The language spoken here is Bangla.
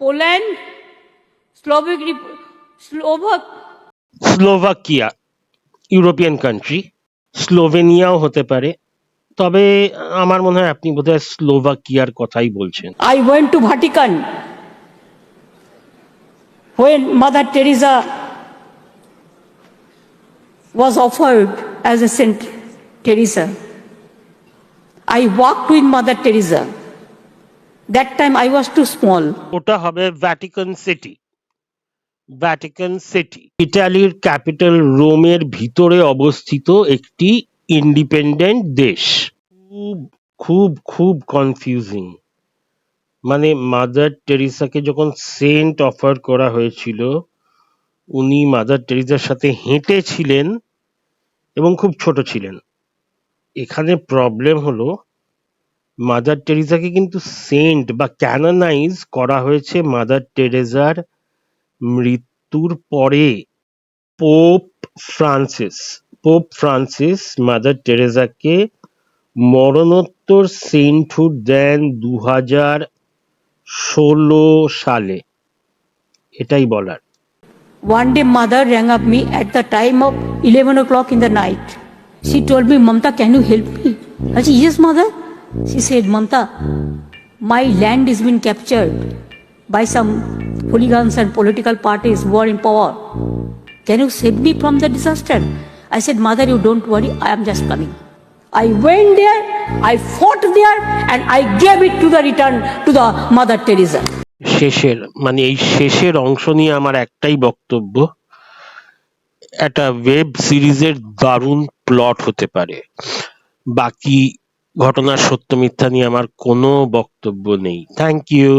Poland, Slovak, Rep- Slovak, Slovakia European country স্লোভেনিয়াও হতে পারে তবে আমার মনে হয় আপনি বোধহয় স্লোভাকিয়ার কথাই বলছেন I went to Vatican when Mother Teresa was offered as a Saint Teresa. I walked with Mother Teresa. That time I was too small. ওটা হবে ভ্যাটিকান সিটি ভ্যাটিকান সিটি ইটালির ক্যাপিটাল রোমের ভিতরে অবস্থিত একটি ইন্ডিপেন্ডেন্ট দেশ। খুব খুব খুব কনফিউজিং মানে মাদার টেরিসাকে যখন সেন্ট অফার করা হয়েছিল, উনি মাদার টেরিসার সাথে হেঁটেছিলেন এবং খুব ছোট ছিলেন। এখানে প্রবলেম হলো মাদার টেরিসাকে কিন্তু সেন্ট বা ক্যানোনাইজ করা হয়েছে মাদার টেরেজার মৃত্যুর পরে Pope Francis Pope Francis mother টেরেজাকে মরণোত্তর সেন্টহুড দেন দু হাজার ষোলো সালে এটাই বলার One day, mother rang up me at the time of 11 o'clock in the night. She told me, Mamta, can you help me? I said, Yes, mother. She said, Mamta, my land has been captured by some hooligans and political parties who are in power. Can you save me from the disaster? I said, Mother, you don't worry, I am just coming. I went there, I fought there, and I gave it to the return to the Mother Teresa. শেষের মানে এই শেষের অংশ নিয়ে আমার একটাই বক্তব্য একটা ওয়েব সিরিজের দারুণ প্লট হতে পারে বাকি ঘটনার সত্য মিথ্যা নিয়ে আমার কোনো বক্তব্য নেই। Thank you